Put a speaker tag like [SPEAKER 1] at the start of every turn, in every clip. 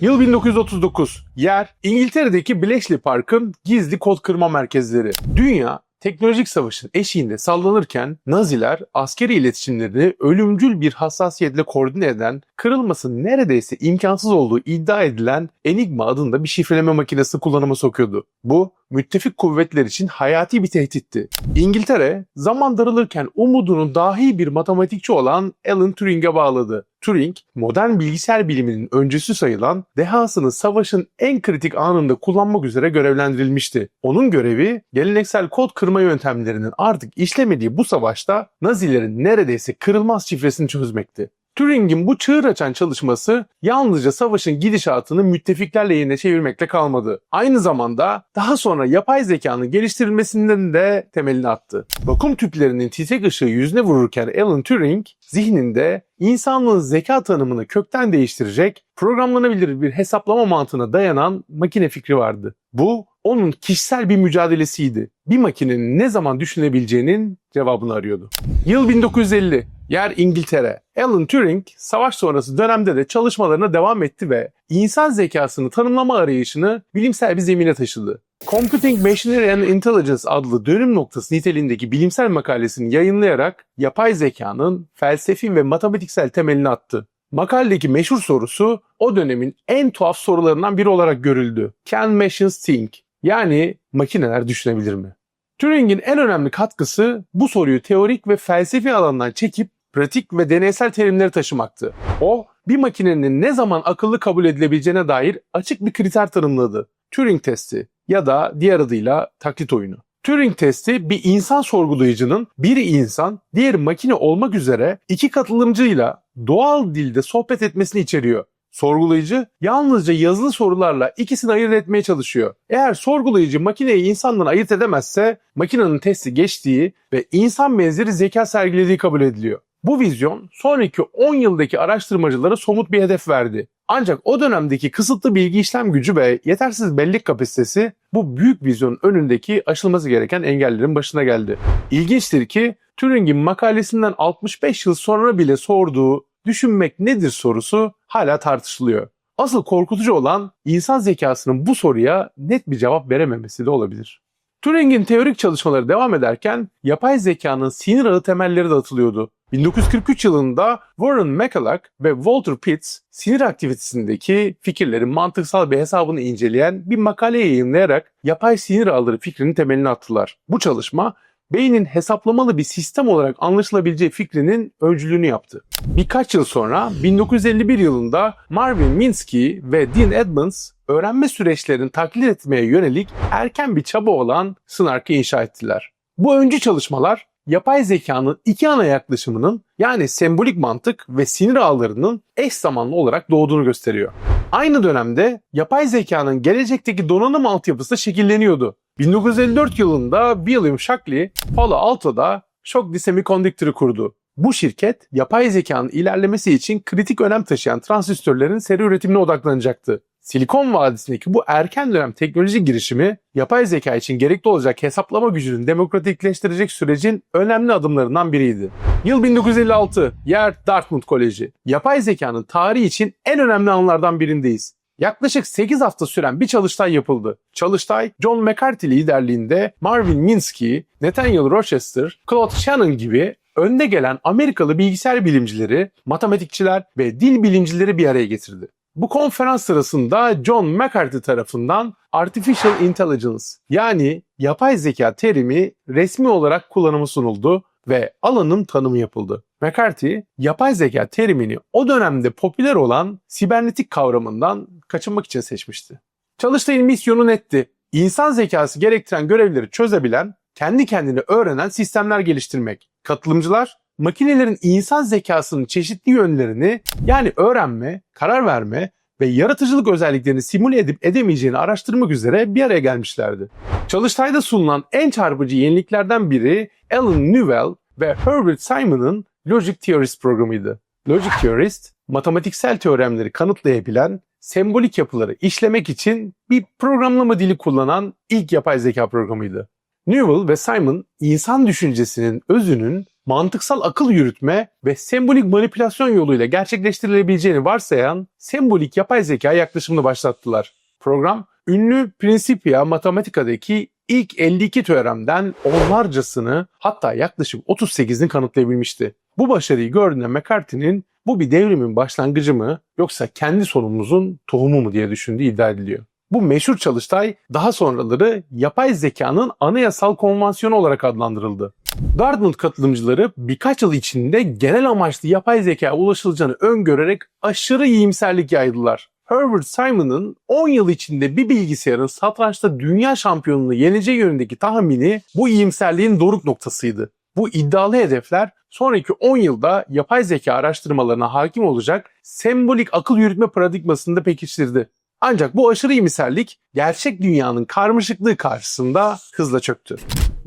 [SPEAKER 1] Yıl 1939. Yer İngiltere'deki Bletchley Park'ın gizli kod kırma merkezleri. Dünya teknolojik savaşın eşiğinde sallanırken Naziler askeri iletişimlerini ölümcül bir hassasiyetle koordine eden, kırılması neredeyse imkansız olduğu iddia edilen Enigma adında bir şifreleme makinesi kullanıma sokuyordu. Bu müttefik kuvvetler için hayati bir tehditti. İngiltere zaman daralırken umudunu dahi bir matematikçi olan Alan Turing'e bağladı. Turing, modern bilgisayar biliminin öncüsü sayılan dehasını savaşın en kritik anında kullanmak üzere görevlendirilmişti. Onun görevi geleneksel kod kırma yöntemlerinin artık işlemediği bu savaşta Nazilerin neredeyse kırılmaz şifresini çözmekti. Turing'in bu çığır açan çalışması yalnızca savaşın gidişatını müttefikler lehine çevirmekle kalmadı. Aynı zamanda daha sonra yapay zekanın geliştirilmesinden de temelini attı. Vakum tüplerinin titrek ışığı yüzüne vururken Alan Turing zihninde insanlığın zeka tanımını kökten değiştirecek, programlanabilir bir hesaplama mantığına dayanan makine fikri vardı. Bu onun kişisel bir mücadelesiydi. Bir makinenin ne zaman düşünebileceğinin cevabını arıyordu. Yıl 1950. Yer İngiltere. Alan Turing savaş sonrası dönemde de çalışmalarına devam etti ve insan zekasını tanımlama arayışını bilimsel bir zemine taşıdı. Computing Machinery and Intelligence adlı dönüm noktası niteliğindeki bilimsel makalesini yayınlayarak yapay zekanın felsefi ve matematiksel temelini attı. Makaledeki meşhur sorusu o dönemin en tuhaf sorularından biri olarak görüldü. Can machines think? Yani makineler düşünebilir mi? Turing'in en önemli katkısı bu soruyu teorik ve felsefi alandan çekip pratik ve deneysel terimleri taşımaktı. O, bir makinenin ne zaman akıllı kabul edilebileceğine dair açık bir kriter tanımladı. Turing testi ya da diğer adıyla taklit oyunu. Turing testi bir insan sorgulayıcının biri insan, diğeri makine olmak üzere iki katılımcıyla doğal dilde sohbet etmesini içeriyor. Sorgulayıcı yalnızca yazılı sorularla ikisini ayırt etmeye çalışıyor. Eğer sorgulayıcı makineyi insandan ayırt edemezse makinenin testi geçtiği ve insan benzeri zeka sergilediği kabul ediliyor. Bu vizyon sonraki 10 yıldaki araştırmacılara somut bir hedef verdi. Ancak o dönemdeki kısıtlı bilgi işlem gücü ve yetersiz bellek kapasitesi bu büyük vizyonun önündeki aşılması gereken engellerin başına geldi. İlginçtir ki Turing'in makalesinden 65 yıl sonra bile sorduğu düşünmek nedir sorusu hala tartışılıyor. Asıl korkutucu olan insan zekasının bu soruya net bir cevap verememesi de olabilir. Turing'in teorik çalışmaları devam ederken yapay zekanın sinir ağı temelleri de atılıyordu. 1943 yılında Warren McCulloch ve Walter Pitts sinir aktivitesindeki fikirlerin mantıksal bir hesabını inceleyen bir makale yayınlayarak yapay sinir ağları fikrinin temelini attılar. Bu çalışma beynin hesaplamalı bir sistem olarak anlaşılabileceği fikrinin öncülüğünü yaptı. Birkaç yıl sonra 1951 yılında Marvin Minsky ve Dean Edmonds öğrenme süreçlerini taklit etmeye yönelik erken bir çaba olan Snark'ı inşa ettiler. Bu öncü çalışmalar yapay zekanın iki ana yaklaşımının yani sembolik mantık ve sinir ağlarının eş zamanlı olarak doğduğunu gösteriyor. Aynı dönemde yapay zekanın gelecekteki donanım altyapısı şekilleniyordu. 1954 yılında William Shockley Palo Alto'da Shockley Semiconductor'ı kurdu. Bu şirket yapay zekanın ilerlemesi için kritik önem taşıyan transistörlerin seri üretimine odaklanacaktı. Silikon Vadisi'ndeki bu erken dönem teknoloji girişimi yapay zeka için gerekli olacak hesaplama gücünün demokratikleştirecek sürecin önemli adımlarından biriydi. Yıl 1956, yer Dartmouth Koleji. Yapay zekanın tarihi için en önemli anlardan birindeyiz. Yaklaşık 8 hafta süren bir çalıştay yapıldı. Çalıştay, John McCarthy liderliğinde Marvin Minsky, Nathaniel Rochester, Claude Shannon gibi önde gelen Amerikalı bilgisayar bilimcileri, matematikçiler ve dil bilimcileri bir araya getirdi. Bu konferans sırasında John McCarthy tarafından Artificial Intelligence yani yapay zeka terimi resmi olarak kullanımı sunuldu ve alanın tanımı yapıldı. McCarthy, yapay zeka terimini o dönemde popüler olan sibernetik kavramından kaçınmak için seçmişti. Çalıştayın misyonu netti. İnsan zekası gerektiren görevleri çözebilen, kendi kendine öğrenen sistemler geliştirmek. Katılımcılar, makinelerin insan zekasının çeşitli yönlerini yani öğrenme, karar verme ve yaratıcılık özelliklerini simüle edip edemeyeceğini araştırmak üzere bir araya gelmişlerdi. Çalıştayda sunulan en çarpıcı yeniliklerden biri Alan Newell ve Herbert Simon'ın Logic Theorist programıydı. Logic Theorist, matematiksel teoremleri kanıtlayabilen, sembolik yapıları işlemek için bir programlama dili kullanan ilk yapay zeka programıydı. Newell ve Simon insan düşüncesinin özünün mantıksal akıl yürütme ve sembolik manipülasyon yoluyla gerçekleştirilebileceğini varsayan sembolik yapay zeka yaklaşımını başlattılar. Program ünlü Principia Mathematica'daki ilk 52 teoremden onlarcasını hatta yaklaşık 38'ini kanıtlayabilmişti. Bu başarıyı gördüğünde McCarthy'nin bu bir devrimin başlangıcı mı yoksa kendi sonumuzun tohumu mu diye düşündüğü iddia ediliyor. Bu meşhur çalıştay daha sonraları yapay zekanın anayasal konvansiyonu olarak adlandırıldı. Dartmouth katılımcıları birkaç yıl içinde genel amaçlı yapay zekaya ulaşılacağını öngörerek aşırı iyimserlik yaydılar. Herbert Simon'ın 10 yıl içinde bir bilgisayarın satrançta dünya şampiyonunu yeneceği yönündeki tahmini bu iyimserliğin doruk noktasıydı. Bu iddialı hedefler sonraki 10 yılda yapay zeka araştırmalarına hakim olacak sembolik akıl yürütme paradigmasını da pekiştirdi. Ancak bu aşırı iyimserlik gerçek dünyanın karmaşıklığı karşısında hızla çöktü.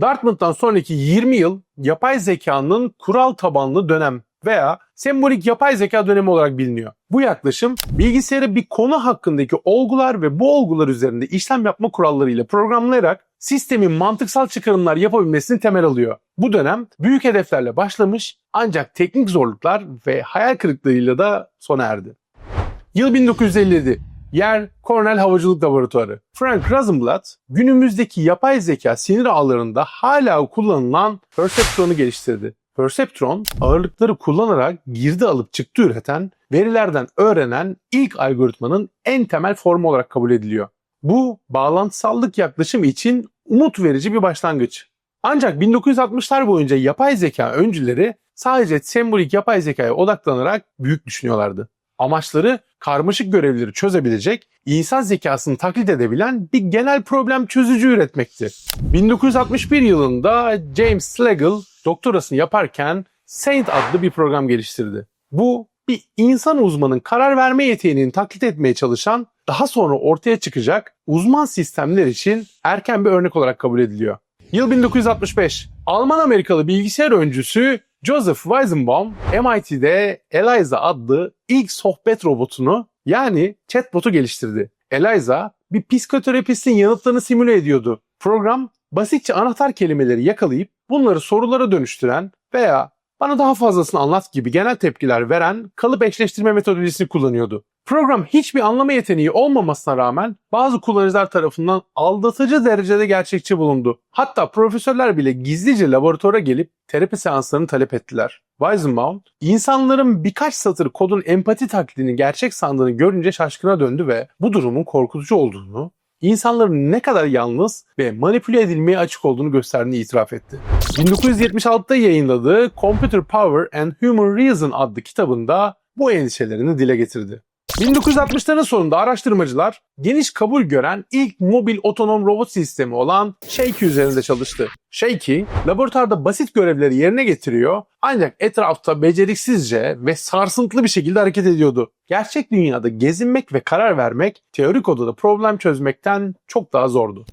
[SPEAKER 1] Dartmouth'tan sonraki 20 yıl yapay zekanın kural tabanlı dönem veya sembolik yapay zeka dönemi olarak biliniyor. Bu yaklaşım bilgisayarı bir konu hakkındaki olgular ve bu olgular üzerinde işlem yapma kurallarıyla programlayarak sistemin mantıksal çıkarımlar yapabilmesini temel alıyor. Bu dönem büyük hedeflerle başlamış ancak teknik zorluklar ve hayal kırıklarıyla da sona erdi. Yıl 1957. Yer Cornell Havacılık Laboratuvarı. Frank Rosenblatt günümüzdeki yapay zeka sinir ağlarında hala kullanılan Perceptron'u geliştirdi. Perceptron ağırlıkları kullanarak girdi alıp çıktı üreten, verilerden öğrenen ilk algoritmanın en temel formu olarak kabul ediliyor. Bu bağlantısallık yaklaşım için umut verici bir başlangıç. Ancak 1960'lar boyunca yapay zeka öncüleri sadece sembolik yapay zekaya odaklanarak büyük düşünüyorlardı. Amaçları karmaşık görevleri çözebilecek, insan zekasını taklit edebilen bir genel problem çözücü üretmekti. 1961 yılında James Slagle doktorasını yaparken Saint adlı bir program geliştirdi. Bu bir insan uzmanın karar verme yeteneğini taklit etmeye çalışan daha sonra ortaya çıkacak uzman sistemler için erken bir örnek olarak kabul ediliyor. Yıl 1965. Alman-Amerikalı bilgisayar öncüsü Joseph Weizenbaum MIT'de Eliza adlı ilk sohbet robotunu yani chatbot'u geliştirdi. Eliza bir psikoterapistin yanıtlarını simüle ediyordu. Program basitçe anahtar kelimeleri yakalayıp bunları sorulara dönüştüren veya bana daha fazlasını anlat gibi genel tepkiler veren kalıp eşleştirme metodolojisini kullanıyordu. Program hiçbir anlama yeteneği olmamasına rağmen bazı kullanıcılar tarafından aldatıcı derecede gerçekçi bulundu. Hatta profesörler bile gizlice laboratuvara gelip terapi seanslarını talep ettiler. Weizenbaum, insanların birkaç satır kodun empati taklidini gerçek sandığını görünce şaşkına döndü ve bu durumun korkutucu olduğunu, insanların ne kadar yalnız ve manipüle edilmeye açık olduğunu gösterdiğini itiraf etti. 1976'da yayınladığı Computer Power and Human Reason adlı kitabında bu endişelerini dile getirdi. 1960'ların sonunda araştırmacılar geniş kabul gören ilk mobil otonom robot sistemi olan Shaky üzerinde çalıştı. Shaky, laboratuvarda basit görevleri yerine getiriyor ancak etrafta beceriksizce ve sarsıntılı bir şekilde hareket ediyordu. Gerçek dünyada gezinmek ve karar vermek teorik odada problem çözmekten çok daha zordu.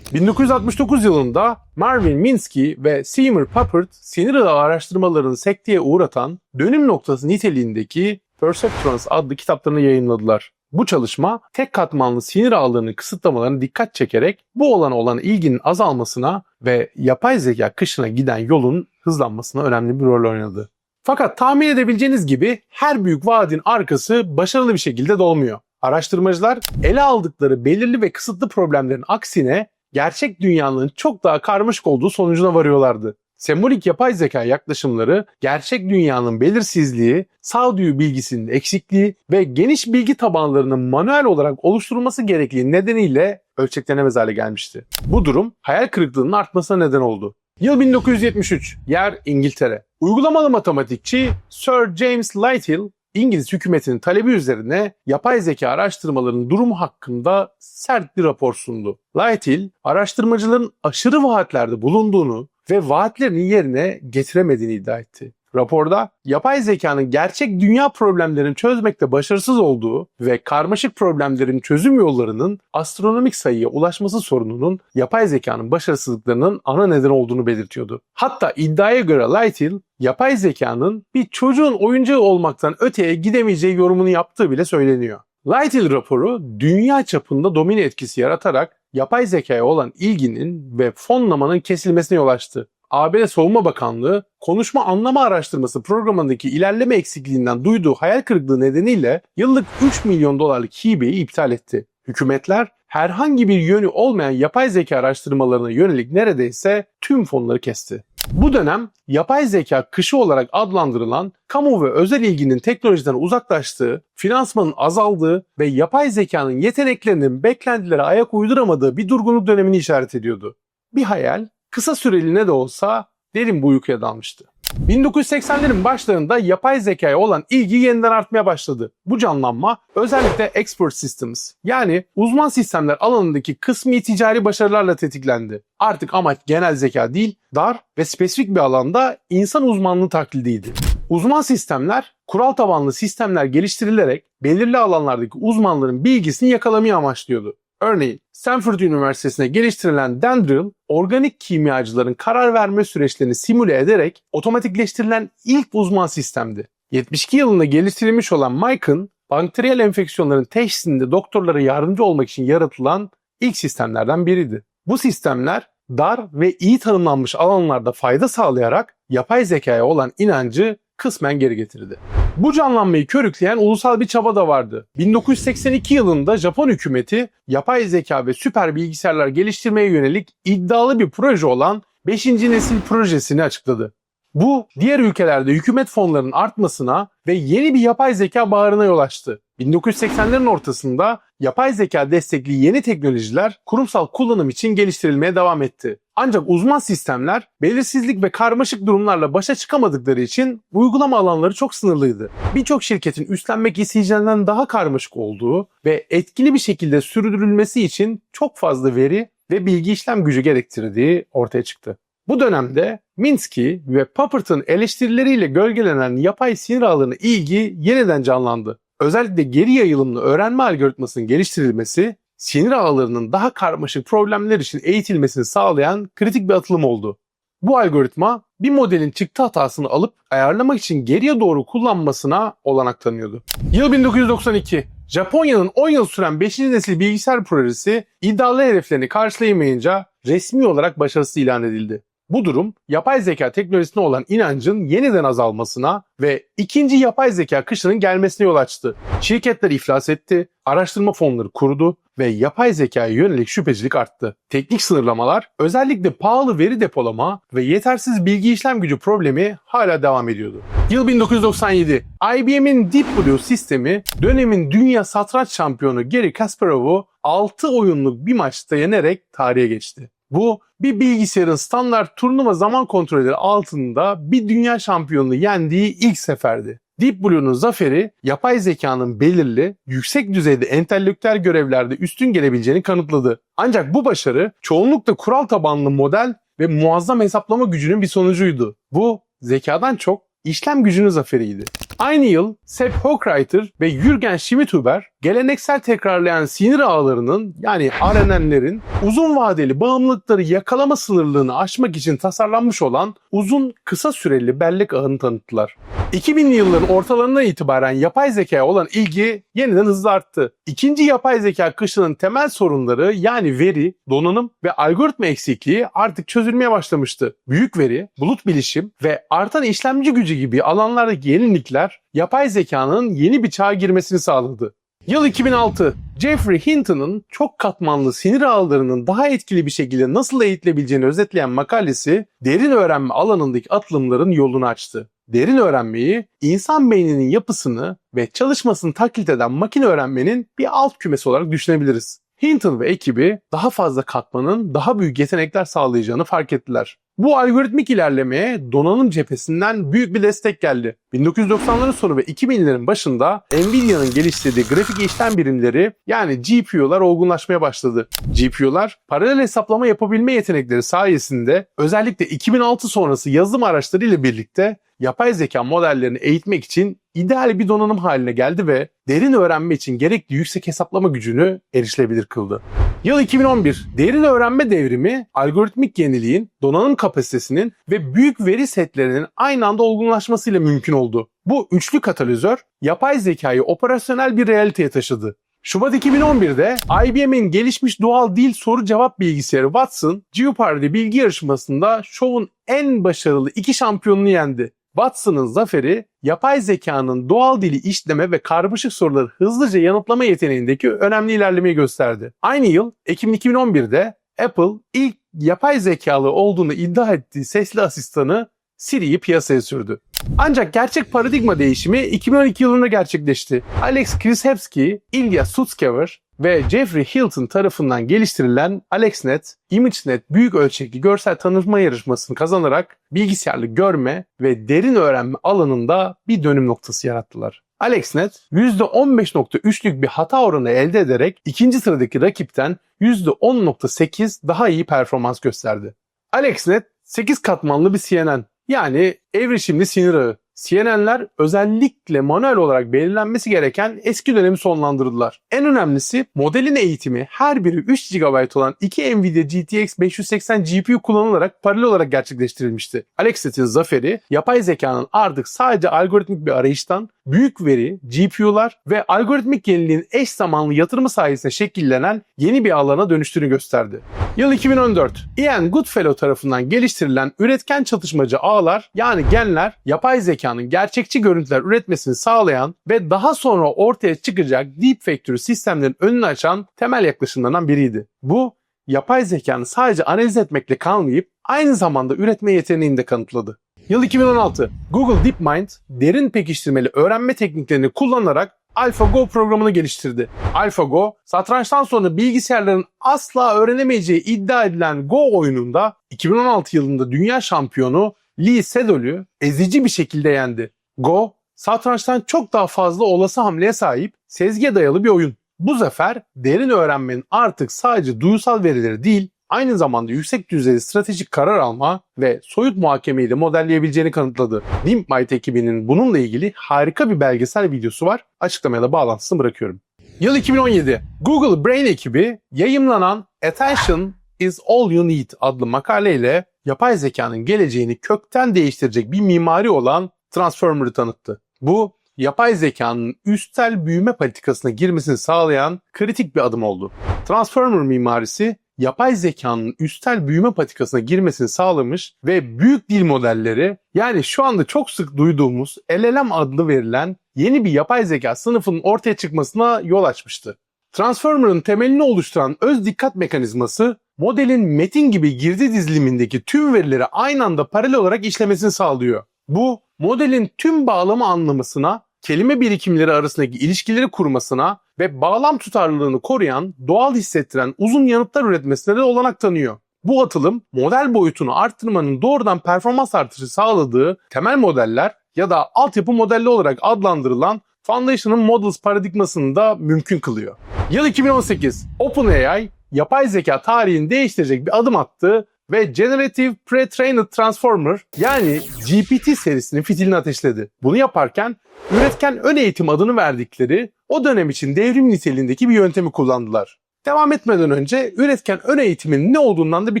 [SPEAKER 1] 1969 yılında Marvin Minsky ve Seymour Papert sinir ağı araştırmalarını sekteye uğratan dönüm noktası niteliğindeki Perceptrons adlı kitaplarını yayınladılar. Bu çalışma tek katmanlı sinir ağlarının kısıtlamalarına dikkat çekerek bu olana olan ilginin azalmasına ve yapay zeka kışına giden yolun hızlanmasına önemli bir rol oynadı. Fakat tahmin edebileceğiniz gibi her büyük vaadin arkası başarılı bir şekilde dolmuyor. Araştırmacılar ele aldıkları belirli ve kısıtlı problemlerin aksine gerçek dünyanın çok daha karmaşık olduğu sonucuna varıyorlardı. Sembolik yapay zeka yaklaşımları gerçek dünyanın belirsizliği, sağduyu bilgisinin eksikliği ve geniş bilgi tabanlarının manuel olarak oluşturulması gerektiği nedeniyle ölçeklenemez hale gelmişti. Bu durum hayal kırıklığının artmasına neden oldu. Yıl 1973, yer İngiltere. Uygulamalı matematikçi Sir James Lighthill, İngiliz hükümetinin talebi üzerine yapay zeka araştırmalarının durumu hakkında sert bir rapor sundu. Lighthill, araştırmacıların aşırı vaatlerde bulunduğunu ve vaatlerini yerine getiremediğini iddia etti. Raporda yapay zekanın gerçek dünya problemlerini çözmekte başarısız olduğu ve karmaşık problemlerin çözüm yollarının astronomik sayıya ulaşması sorununun yapay zekanın başarısızlıklarının ana neden olduğunu belirtiyordu. Hatta iddiaya göre Lighthill, yapay zekanın bir çocuğun oyuncağı olmaktan öteye gidemeyeceği yorumunu yaptığı bile söyleniyor. Lighthill raporu dünya çapında domino etkisi yaratarak yapay zekaya olan ilginin ve fonlamanın kesilmesine yol açtı. ABD Savunma Bakanlığı konuşma anlama araştırması programındaki ilerleme eksikliğinden duyduğu hayal kırıklığı nedeniyle yıllık 3 milyon dolarlık hibeyi iptal etti. Hükümetler herhangi bir yönü olmayan yapay zeka araştırmalarına yönelik neredeyse tüm fonları kesti. Bu dönem yapay zeka kışı olarak adlandırılan kamu ve özel ilginin teknolojiden uzaklaştığı, finansmanın azaldığı ve yapay zekanın yeteneklerinin beklentilere ayak uyduramadığı bir durgunluk dönemini işaret ediyordu. Bir hayal kısa süreliğine de olsa derin bir uykuya dalmıştı. 1980'lerin başlarında yapay zekaya olan ilgi yeniden artmaya başladı. Bu canlanma özellikle expert systems yani uzman sistemler alanındaki kısmi ticari başarılarla tetiklendi. Artık amaç genel zeka değil, dar ve spesifik bir alanda insan uzmanlığı taklidiydi. Uzman sistemler kural tabanlı sistemler geliştirilerek belirli alanlardaki uzmanların bilgisini yakalamayı amaçlıyordu. Örneğin Stanford Üniversitesi'ne geliştirilen Dendril, organik kimyacıların karar verme süreçlerini simüle ederek otomatikleştirilen ilk uzman sistemdi. 72 yılında geliştirilmiş olan Mycon, bakteriyel enfeksiyonların teşhisinde doktorlara yardımcı olmak için yaratılan ilk sistemlerden biriydi. Bu sistemler dar ve iyi tanımlanmış alanlarda fayda sağlayarak yapay zekaya olan inancı kısmen geri getirdi. Bu canlanmayı körükleyen ulusal bir çaba da vardı. 1982 yılında Japon hükümeti yapay zeka ve süper bilgisayarlar geliştirmeye yönelik iddialı bir proje olan 5. nesil projesini açıkladı. Bu diğer ülkelerde hükümet fonlarının artmasına ve yeni bir yapay zeka bağrına yol açtı. 1980'lerin ortasında yapay zeka destekli yeni teknolojiler kurumsal kullanım için geliştirilmeye devam etti. Ancak uzman sistemler belirsizlik ve karmaşık durumlarla başa çıkamadıkları için uygulama alanları çok sınırlıydı. Birçok şirketin üstlenmek isteyeceğinden daha karmaşık olduğu ve etkili bir şekilde sürdürülmesi için çok fazla veri ve bilgi işlem gücü gerektirdiği ortaya çıktı. Bu dönemde Minsky ve Popper'ın eleştirileriyle gölgelenen yapay sinir ağlarına ilgi yeniden canlandı. Özellikle geri yayılımlı öğrenme algoritmasının geliştirilmesi sinir ağlarının daha karmaşık problemler için eğitilmesini sağlayan kritik bir atılım oldu. Bu algoritma bir modelin çıktı hatasını alıp ayarlamak için geriye doğru kullanmasına olanak tanıyordu. Yıl 1992. Japonya'nın 10 yıl süren 5. nesil bilgisayar projesi iddialı hedeflerini karşılayamayınca resmi olarak başarısız ilan edildi. Bu durum yapay zeka teknolojisine olan inancın yeniden azalmasına ve ikinci yapay zeka kışının gelmesine yol açtı. Şirketler iflas etti, araştırma fonları kurudu ve yapay zekaya yönelik şüphecilik arttı. Teknik sınırlamalar, özellikle pahalı veri depolama ve yetersiz bilgi işlem gücü problemi hala devam ediyordu. Yıl 1997. IBM'in Deep Blue sistemi dönemin dünya satranç şampiyonu Gary Kasparov'u 6 oyunluk bir maçta yenerek tarihe geçti. Bu bir bilgisayarın standart turnuva zaman kontrolleri altında bir dünya şampiyonunu yendiği ilk seferdi. Deep Blue'nun zaferi yapay zekanın belirli, yüksek düzeyde entelektüel görevlerde üstün gelebileceğini kanıtladı. Ancak bu başarı çoğunlukla kural tabanlı model ve muazzam hesaplama gücünün bir sonucuydu. Bu zekadan çok işlem gücünün zaferiydi. Aynı yıl Sepp Hochreiter ve Jürgen Schmidhuber geleneksel tekrarlayan sinir ağlarının yani RNN'lerin uzun vadeli bağımlılıkları yakalama sınırlığını aşmak için tasarlanmış olan uzun kısa süreli bellek ağını tanıttılar. 2000'li yılların ortalarından itibaren yapay zekaya olan ilgi yeniden hızla arttı. İkinci yapay zeka kışının temel sorunları yani veri, donanım ve algoritma eksikliği artık çözülmeye başlamıştı. Büyük veri, bulut bilişim ve artan işlemci gücü gibi alanlardaki yenilikler yapay zekanın yeni bir çağa girmesini sağladı. Yıl 2006. Jeffrey Hinton'ın çok katmanlı sinir ağlarının daha etkili bir şekilde nasıl eğitilebileceğini özetleyen makalesi derin öğrenme alanındaki atılımların yolunu açtı. Derin öğrenmeyi insan beyninin yapısını ve çalışmasını taklit eden makine öğrenmenin bir alt kümesi olarak düşünebiliriz. Hinton ve ekibi daha fazla katmanın daha büyük yetenekler sağlayacağını fark ettiler. Bu algoritmik ilerlemeye donanım cephesinden büyük bir destek geldi. 1990'ların sonu ve 2000'lerin başında Nvidia'nın geliştirdiği grafik işlem birimleri yani GPU'lar olgunlaşmaya başladı. GPU'lar paralel hesaplama yapabilme yetenekleri sayesinde özellikle 2006 sonrası yazılım araçları ile birlikte yapay zeka modellerini eğitmek için ideal bir donanım haline geldi ve derin öğrenme için gerekli yüksek hesaplama gücünü erişilebilir kıldı. Yıl 2011. Derin öğrenme devrimi algoritmik yeniliğin, donanım kapasitesinin ve büyük veri setlerinin aynı anda olgunlaşmasıyla mümkün oldu. Bu üçlü katalizör yapay zekayı operasyonel bir realiteye taşıdı. Şubat 2011'de IBM'in gelişmiş doğal dil soru cevap bilgisayarı Watson, Jeopardy bilgi yarışmasında şovun en başarılı iki şampiyonunu yendi. Watson'ın zaferi, yapay zekanın doğal dili işleme ve karmaşık soruları hızlıca yanıtlama yeteneğindeki önemli ilerlemeyi gösterdi. Aynı yıl Ekim 2011'de Apple ilk yapay zekalı olduğunu iddia ettiği sesli asistanı Siri'yi piyasaya sürdü. Ancak gerçek paradigma değişimi 2012 yılında gerçekleşti. Alex Krishevsky, Ilya Sutskever ve Jeffrey Hilton tarafından geliştirilen AlexNet, ImageNet büyük ölçekli görsel tanıtma yarışmasını kazanarak bilgisayarlı görme ve derin öğrenme alanında bir dönüm noktası yarattılar. AlexNet %15.3'lük bir hata oranı elde ederek ikinci sıradaki rakipten %10.8 daha iyi performans gösterdi. AlexNet 8 katmanlı bir CNN yani evrişimli sinir ağı. CNN'ler özellikle manuel olarak belirlenmesi gereken eski dönemi sonlandırdılar. En önemlisi modelin eğitimi her biri 3 GB olan 2 Nvidia GTX 580 GPU kullanılarak paralel olarak gerçekleştirilmişti. AlexNet'in zaferi yapay zekanın artık sadece algoritmik bir arayıştan büyük veri, GPU'lar ve algoritmik yeniliğin eş zamanlı yatırımı sayesinde şekillenen yeni bir alana dönüştüğünü gösterdi. Yıl 2014. Ian Goodfellow tarafından geliştirilen üretken çatışmacı ağlar yani genler yapay zekanın gerçekçi görüntüler üretmesini sağlayan ve daha sonra ortaya çıkacak deepfake türü sistemlerin önünü açan temel yaklaşımlarından biriydi. Bu yapay zekanın sadece analiz etmekle kalmayıp aynı zamanda üretme yeteneğini de kanıtladı. Yıl 2016. Google DeepMind derin pekiştirmeli öğrenme tekniklerini kullanarak AlphaGo programını geliştirdi. AlphaGo, satrançtan sonra bilgisayarların asla öğrenemeyeceği iddia edilen Go oyununda 2016 yılında dünya şampiyonu Lee Sedol'ü ezici bir şekilde yendi. Go, satrançtan çok daha fazla olası hamleye sahip, sezgiye dayalı bir oyun. Bu zafer derin öğrenmenin artık sadece duyusal verileri değil, aynı zamanda yüksek düzeyde stratejik karar alma ve soyut muhakemeyi de modelleyebileceğini kanıtladı. DeepMind ekibinin bununla ilgili harika bir belgesel videosu var. Açıklamaya da bağlantısını bırakıyorum. Yıl 2017. Google Brain ekibi yayımlanan Attention is All You Need adlı makaleyle yapay zekanın geleceğini kökten değiştirecek bir mimari olan Transformer'ı tanıttı. Bu yapay zekanın üstel büyüme politikasına girmesini sağlayan kritik bir adım oldu. Transformer mimarisi yapay zekanın üstel büyüme patikasına girmesini sağlamış ve büyük dil modelleri yani şu anda çok sık duyduğumuz LLM adlı verilen yeni bir yapay zeka sınıfının ortaya çıkmasına yol açmıştı. Transformer'ın temelini oluşturan öz dikkat mekanizması modelin metin gibi girdi dizilimindeki tüm verileri aynı anda paralel olarak işlemesini sağlıyor. Bu modelin tüm bağlamı anlamasına, kelime birikimleri arasındaki ilişkileri kurmasına ve bağlam tutarlılığını koruyan, doğal hissettiren uzun yanıtlar üretmesine de olanak tanıyor. Bu atılım model boyutunu arttırmanın doğrudan performans artışı sağladığı temel modeller ya da altyapı modelli olarak adlandırılan Foundational Models paradigmasını da mümkün kılıyor. Yıl 2018. OpenAI yapay zeka tarihini değiştirecek bir adım attı ve Generative Pre-Trained Transformer yani GPT serisinin fitilini ateşledi. Bunu yaparken üretken ön eğitim adını verdikleri o dönem için devrim niteliğindeki bir yöntemi kullandılar. Devam etmeden önce üretken ön eğitimin ne olduğundan da bir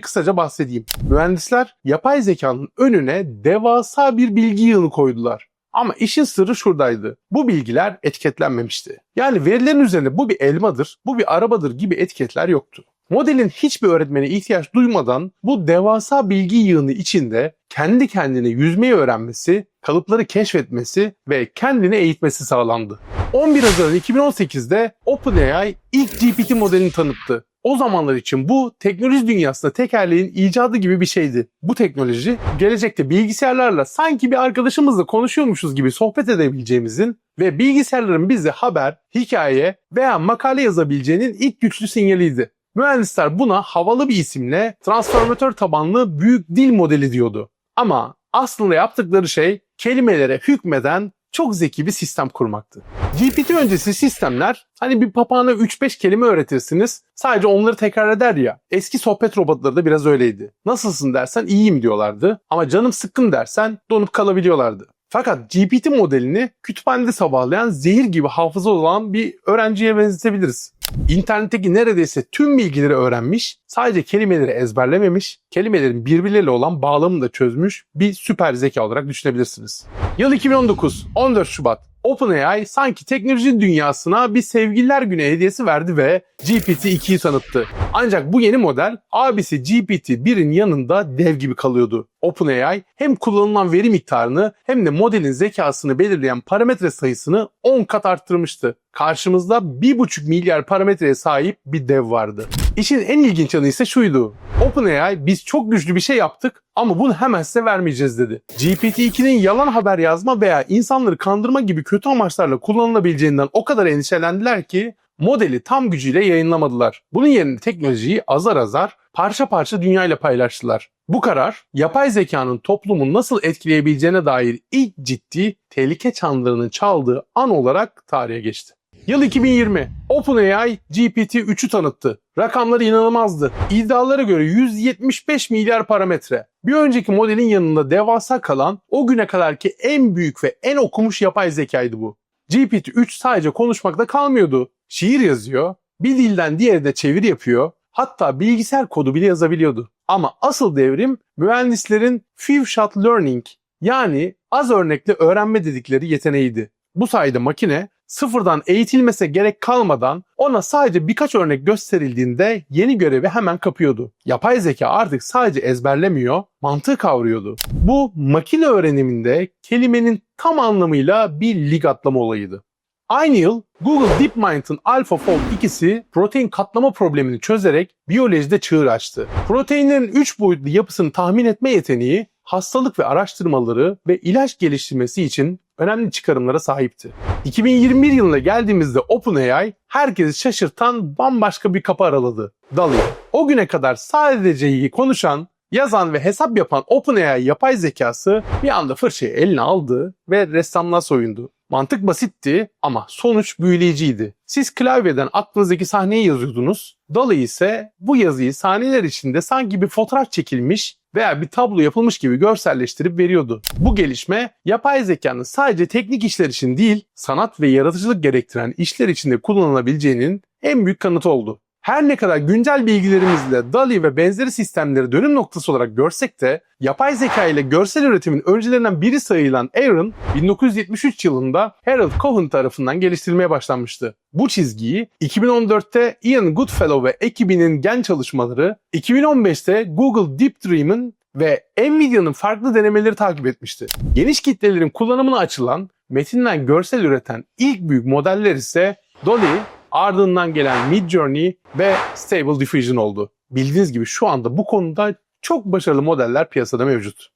[SPEAKER 1] kısaca bahsedeyim. Mühendisler yapay zekanın önüne devasa bir bilgi yığını koydular. Ama işin sırrı şuradaydı. Bu bilgiler etiketlenmemişti. Yani verilerin üzerinde bu bir elmadır, bu bir arabadır gibi etiketler yoktu. Modelin hiçbir öğretmene ihtiyaç duymadan bu devasa bilgi yığını içinde kendi kendine yüzmeyi öğrenmesi, kalıpları keşfetmesi ve kendini eğitmesi sağlandı. 11 Haziran 2018'de OpenAI ilk GPT modelini tanıttı. O zamanlar için bu teknoloji dünyasında tekerleğin icadı gibi bir şeydi. Bu teknoloji gelecekte bilgisayarlarla sanki bir arkadaşımızla konuşuyormuşuz gibi sohbet edebileceğimizin ve bilgisayarların bize haber, hikaye veya makale yazabileceğinin ilk güçlü sinyaliydi. Mühendisler buna havalı bir isimle transformatör tabanlı büyük dil modeli diyordu. Ama aslında yaptıkları şey kelimelere hükmeden çok zeki bir sistem kurmaktı. GPT öncesi sistemler hani bir papağana 3-5 kelime öğretirsiniz sadece onları tekrar eder ya. Eski sohbet robotları da biraz öyleydi. Nasılsın dersen iyiyim diyorlardı ama canım sıkkın dersen donup kalabiliyorlardı. Fakat GPT modelini kütüphanede sabahlayan zehir gibi hafıza olan bir öğrenciye benzetebiliriz. İnternetteki neredeyse tüm bilgileri öğrenmiş, sadece kelimeleri ezberlememiş, kelimelerin birbirleriyle olan bağlamını da çözmüş bir süper zeka olarak düşünebilirsiniz. Yıl 2019, 14 Şubat. OpenAI sanki teknoloji dünyasına bir sevgililer günü hediyesi verdi ve GPT-2'yi tanıttı. Ancak bu yeni model abisi GPT-1'in yanında dev gibi kalıyordu. OpenAI hem kullanılan veri miktarını hem de modelin zekasını belirleyen parametre sayısını 10 kat arttırmıştı. Karşımızda 1,5 milyar parametreye sahip bir dev vardı. İşin en ilginç yanı ise şuydu. OpenAI biz çok güçlü bir şey yaptık ama bunu hemen size vermeyeceğiz dedi. GPT-2'nin yalan haber yazma veya insanları kandırma gibi kötü amaçlarla kullanılabileceğinden o kadar endişelendiler ki modeli tam gücüyle yayınlamadılar. Bunun yerine teknolojiyi azar azar parça parça dünyayla paylaştılar. Bu karar yapay zekanın toplumu nasıl etkileyebileceğine dair ilk ciddi tehlike çanlarının çaldığı an olarak tarihe geçti. Yıl 2020. OpenAI GPT-3'ü tanıttı. Rakamlar inanılmazdı. İddialara göre 175 milyar parametre. Bir önceki modelin yanında devasa kalan o güne kadarki en büyük ve en okumuş yapay zekaydı bu. GPT-3 sadece konuşmakta kalmıyordu. Şiir yazıyor, bir dilden diğerine çeviri yapıyor, hatta bilgisayar kodu bile yazabiliyordu. Ama asıl devrim mühendislerin few shot learning yani az örnekle öğrenme dedikleri yeteneğiydi. Bu sayede makine sıfırdan eğitilmese gerek kalmadan ona sadece birkaç örnek gösterildiğinde yeni görevi hemen kapıyordu. Yapay zeka artık sadece ezberlemiyor, mantığı kavruyordu. Bu makine öğreniminde kelimenin tam anlamıyla bir lig atlama olayıydı. Aynı yıl Google DeepMind'ın AlphaFold ikisi protein katlama problemini çözerek biyolojide çığır açtı. Proteinlerin 3 boyutlu yapısını tahmin etme yeteneği hastalık ve araştırmaları ve ilaç geliştirmesi için önemli çıkarımlara sahipti. 2021 yılına geldiğimizde OpenAI herkesi şaşırtan bambaşka bir kapı araladı. DALL-E. O güne kadar sadece konuşan, yazan ve hesap yapan OpenAI yapay zekası bir anda fırçayı eline aldı ve ressamlığa soyundu. Mantık basitti ama sonuç büyüleyiciydi. Siz klavyeden aklınızdaki sahneyi yazıyordunuz. DALL-E ise bu yazıyı sahneler içinde sanki bir fotoğraf çekilmiş veya bir tablo yapılmış gibi görselleştirip veriyordu. Bu gelişme yapay zekanın sadece teknik işler için değil, sanat ve yaratıcılık gerektiren işler için de kullanılabileceğinin en büyük kanıtı oldu. Her ne kadar güncel bilgilerimizle DALI ve benzeri sistemleri dönüm noktası olarak görsek de yapay zeka ile görsel üretimin öncülerinden biri sayılan Aaron 1973 yılında Harold Cohen tarafından geliştirilmeye başlanmıştı. Bu çizgiyi 2014'te Ian Goodfellow ve ekibinin gen çalışmaları, 2015'te Google Deep Dream'in ve Nvidia'nın farklı denemeleri takip etmişti. Geniş kitlelerin kullanımına açılan, metinden görsel üreten ilk büyük modeller ise Dolly, ardından gelen Midjourney ve Stable Diffusion oldu. Bildiğiniz gibi şu anda bu konuda çok başarılı modeller piyasada mevcut.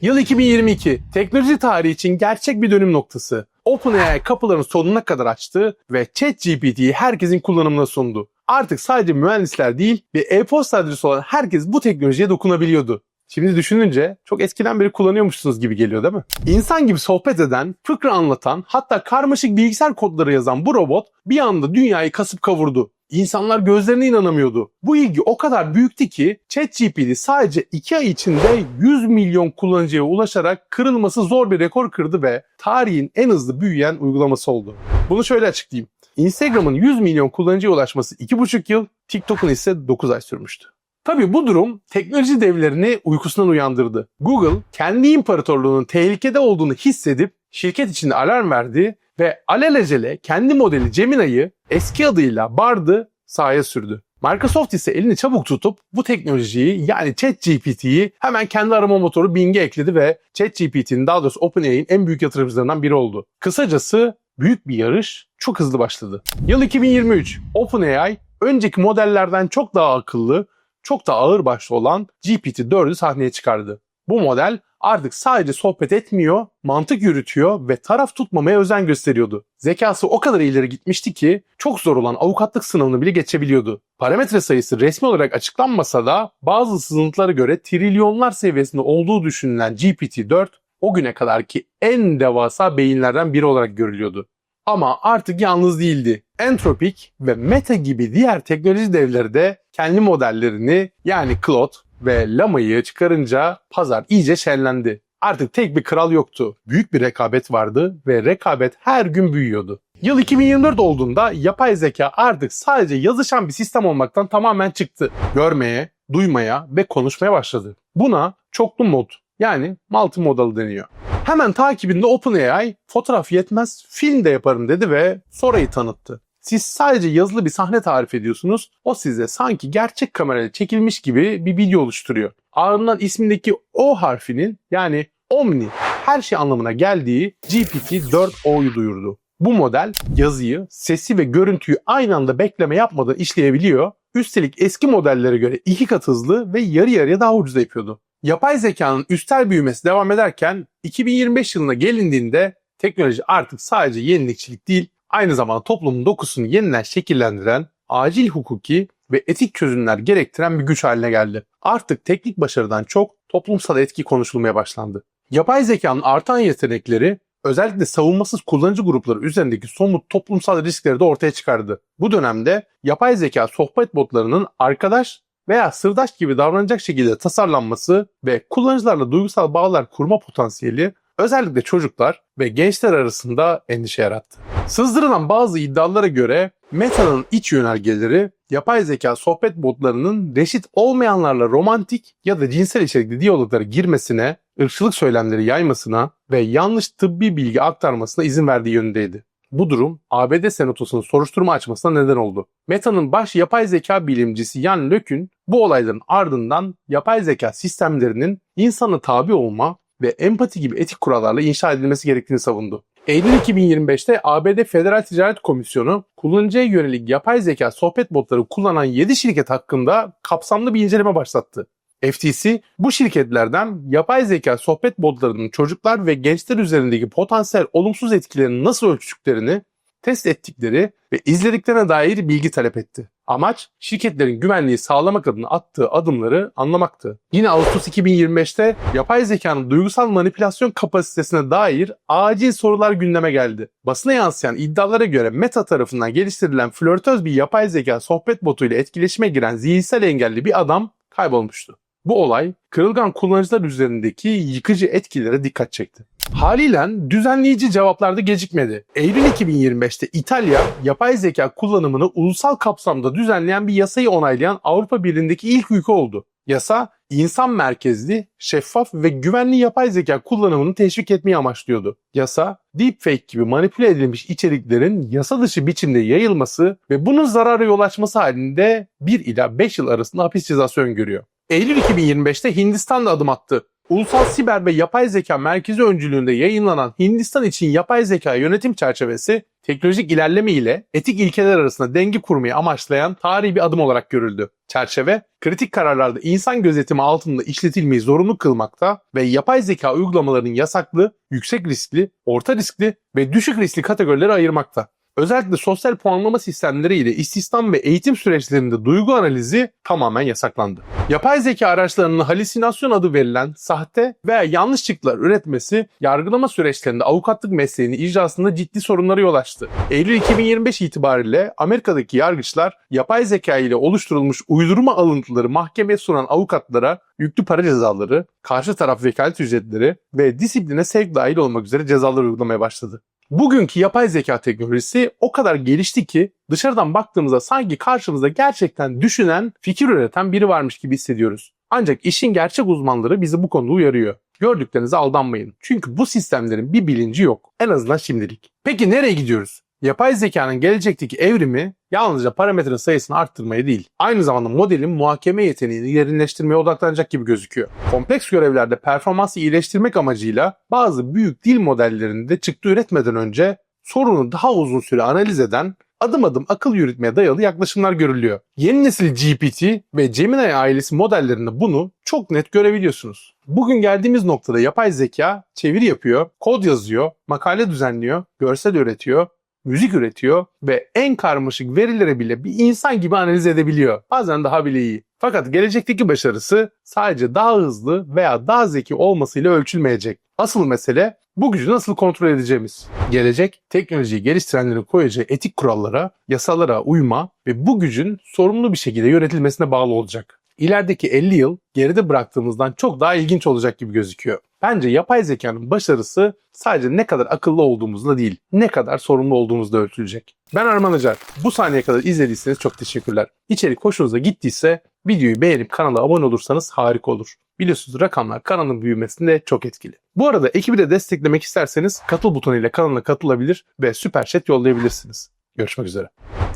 [SPEAKER 1] Yıl 2022, teknoloji tarihi için gerçek bir dönüm noktası. OpenAI kapılarını sonuna kadar açtı ve ChatGPT'yi herkesin kullanımına sundu. Artık sadece mühendisler değil, bir e-posta adresi olan herkes bu teknolojiye dokunabiliyordu. Şimdi düşününce çok eskiden beri kullanıyormuşsunuz gibi geliyor değil mi? İnsan gibi sohbet eden, fıkra anlatan, hatta karmaşık bilgisayar kodları yazan bu robot bir anda dünyayı kasıp kavurdu. İnsanlar gözlerine inanamıyordu. Bu ilgi o kadar büyüktü ki ChatGPT sadece 2 ay içinde 100 milyon kullanıcıya ulaşarak kırılması zor bir rekor kırdı ve tarihin en hızlı büyüyen uygulaması oldu. Bunu şöyle açıklayayım. Instagram'ın 100 milyon kullanıcıya ulaşması 2,5 yıl, TikTok'un ise 9 ay sürmüştü. Tabii bu durum teknoloji devlerini uykusundan uyandırdı. Google kendi imparatorluğunun tehlikede olduğunu hissedip şirket içinde alarm verdi ve alelacele kendi modeli Gemini'yi eski adıyla Bard'ı sahaya sürdü. Microsoft ise elini çabuk tutup bu teknolojiyi yani ChatGPT'yi hemen kendi arama motoru Bing'e ekledi ve ChatGPT'nin daha doğrusu OpenAI'nin en büyük yatırımcılarından biri oldu. Kısacası büyük bir yarış çok hızlı başladı. Yıl 2023 OpenAI önceki modellerden çok daha akıllı, çok da ağır başlı olan GPT-4'ü sahneye çıkardı. Bu model artık sadece sohbet etmiyor, mantık yürütüyor ve taraf tutmamaya özen gösteriyordu. Zekası o kadar ileri gitmişti ki çok zor olan avukatlık sınavını bile geçebiliyordu. Parametre sayısı resmi olarak açıklanmasa da bazı sızıntılara göre trilyonlar seviyesinde olduğu düşünülen GPT-4 o güne kadarki en devasa beyinlerden biri olarak görülüyordu. Ama artık yalnız değildi. Entropik ve Meta gibi diğer teknoloji devleri de kendi modellerini yani Claude ve Lama'yı çıkarınca pazar iyice şenlendi. Artık tek bir kral yoktu. Büyük bir rekabet vardı ve rekabet her gün büyüyordu. Yıl 2024 olduğunda yapay zeka artık sadece yazışan bir sistem olmaktan tamamen çıktı. Görmeye, duymaya ve konuşmaya başladı. Buna çoklu mod yani multimodal deniyor. Hemen takibinde OpenAI fotoğraf yetmez film de yaparım dedi ve Sora'yı tanıttı. Siz sadece yazılı bir sahne tarif ediyorsunuz. O size sanki gerçek kamerayla çekilmiş gibi bir video oluşturuyor. Ardından ismindeki O harfinin yani Omni her şey anlamına geldiği GPT-4o'yu duyurdu. Bu model yazıyı, sesi ve görüntüyü aynı anda bekleme yapmadan işleyebiliyor. Üstelik eski modellere göre iki kat hızlı ve yarı yarıya daha ucuza yapıyordu. Yapay zekanın üstel büyümesi devam ederken 2025 yılına gelindiğinde teknoloji artık sadece yenilikçilik değil, aynı zamanda toplumun dokusunu yeniden şekillendiren, acil hukuki ve etik çözümler gerektiren bir güç haline geldi. Artık teknik başarıdan çok toplumsal etki konuşulmaya başlandı. Yapay zekanın artan yetenekleri özellikle savunmasız kullanıcı grupları üzerindeki somut toplumsal riskleri de ortaya çıkardı. Bu dönemde yapay zeka sohbet botlarının arkadaş veya sırdaş gibi davranacak şekilde tasarlanması ve kullanıcılarla duygusal bağlar kurma potansiyeli özellikle çocuklar ve gençler arasında endişe yarattı. Sızdırılan bazı iddialara göre Meta'nın iç yönergeleri yapay zeka sohbet botlarının reşit olmayanlarla romantik ya da cinsel içerikli diyaloglara girmesine, ırkçılık söylemleri yaymasına ve yanlış tıbbi bilgi aktarmasına izin verdiği yönündeydi. Bu durum ABD Senatosu'nun soruşturma açmasına neden oldu. Meta'nın baş yapay zeka bilimcisi Jan LeCun bu olayların ardından yapay zeka sistemlerinin insana tabi olma ve empati gibi etik kurallarla inşa edilmesi gerektiğini savundu. Eylül 2025'te ABD Federal Ticaret Komisyonu kullanıcıya yönelik yapay zeka sohbet botları kullanan 7 şirket hakkında kapsamlı bir inceleme başlattı. FTC bu şirketlerden yapay zeka sohbet botlarının çocuklar ve gençler üzerindeki potansiyel olumsuz etkilerini nasıl ölçtüklerini, test ettikleri ve izlediklerine dair bilgi talep etti. Amaç şirketlerin güvenliği sağlamak adına attığı adımları anlamaktı. Yine Ağustos 2025'te yapay zekanın duygusal manipülasyon kapasitesine dair acil sorular gündeme geldi. Basına yansıyan iddialara göre Meta tarafından geliştirilen flörtöz bir yapay zeka sohbet botuyla etkileşime giren zihinsel engelli bir adam kaybolmuştu. Bu olay kırılgan kullanıcılar üzerindeki yıkıcı etkilere dikkat çekti. Haliyle düzenleyici cevaplarda gecikmedi. Eylül 2025'te İtalya yapay zeka kullanımını ulusal kapsamda düzenleyen bir yasayı onaylayan Avrupa Birliği'ndeki ilk ülke oldu. Yasa insan merkezli, şeffaf ve güvenli yapay zeka kullanımını teşvik etmeyi amaçlıyordu. Yasa, deepfake gibi manipüle edilmiş içeriklerin yasa dışı biçimde yayılması ve bunun zarara yol açması halinde 1 ila 5 yıl arasında hapis cezası öngörüyor. Eylül 2025'te Hindistan da adım attı. Ulusal Siber ve Yapay Zeka Merkezi öncülüğünde yayınlanan Hindistan için yapay zeka yönetim çerçevesi teknolojik ilerleme ile etik ilkeler arasında denge kurmayı amaçlayan tarihi bir adım olarak görüldü. Çerçeve, kritik kararlarda insan gözetimi altında işletilmeyi zorunlu kılmakta ve yapay zeka uygulamalarının yasaklı, yüksek riskli, orta riskli ve düşük riskli kategorileri ayırmakta. Özellikle sosyal puanlama sistemleri ile istihdam ve eğitim süreçlerinde duygu analizi tamamen yasaklandı. Yapay zeka araçlarının halüsinasyon adı verilen sahte veya yanlış çıktılar üretmesi yargılama süreçlerinde avukatlık mesleğini icrasında ciddi sorunlara yol açtı. Eylül 2025 itibariyle Amerika'daki yargıçlar yapay zeka ile oluşturulmuş uydurma alıntıları mahkemeye sunan avukatlara yüklü para cezaları, karşı taraf vekalet ücretleri ve disipline sevk dahil olmak üzere cezalar uygulamaya başladı. Bugünkü yapay zeka teknolojisi o kadar gelişti ki dışarıdan baktığımızda sanki karşımızda gerçekten düşünen, fikir üreten biri varmış gibi hissediyoruz. Ancak işin gerçek uzmanları bizi bu konuda uyarıyor. Gördüklerinize aldanmayın. Çünkü bu sistemlerin bir bilinci yok. En azından şimdilik. Peki nereye gidiyoruz? Yapay zekanın gelecekteki evrimi yalnızca parametre sayısını arttırmaya değil, aynı zamanda modelin muhakeme yeteneğini derinleştirmeye odaklanacak gibi gözüküyor. Kompleks görevlerde performansı iyileştirmek amacıyla bazı büyük dil modellerinde çıktı üretmeden önce sorunu daha uzun süre analiz eden adım adım akıl yürütmeye dayalı yaklaşımlar görülüyor. Yeni nesil GPT ve Gemini ailesi modellerinde bunu çok net görebiliyorsunuz. Bugün geldiğimiz noktada yapay zeka çeviri yapıyor, kod yazıyor, makale düzenliyor, görsel üretiyor, müzik üretiyor ve en karmaşık verileri bile bir insan gibi analiz edebiliyor. Bazen daha bile iyi. Fakat gelecekteki başarısı sadece daha hızlı veya daha zeki olmasıyla ölçülmeyecek. Asıl mesele bu gücü nasıl kontrol edeceğimiz. Gelecek teknolojiyi geliştirenlerin koyacağı etik kurallara, yasalara uyma ve bu gücün sorumlu bir şekilde yönetilmesine bağlı olacak. ilerideki 50 yıl geride bıraktığımızdan çok daha ilginç olacak gibi gözüküyor. Bence yapay zekanın başarısı sadece ne kadar akıllı olduğumuzla değil, ne kadar sorumlu olduğumuzda ölçülecek. Ben Arman Acar. Bu saniye kadar izlediyseniz çok teşekkürler. İçerik hoşunuza gittiyse videoyu beğenip kanala abone olursanız harika olur. Biliyorsunuz rakamlar kanalın büyümesinde çok etkili. Bu arada ekibi de desteklemek isterseniz katıl butonuyla kanala katılabilir ve süper chat yollayabilirsiniz. Görüşmek üzere.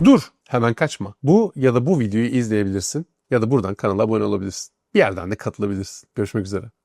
[SPEAKER 1] Dur hemen kaçma. Bu ya da bu videoyu izleyebilirsin ya da buradan kanala abone olabilirsin. Bir yerden de katılabilirsin. Görüşmek üzere.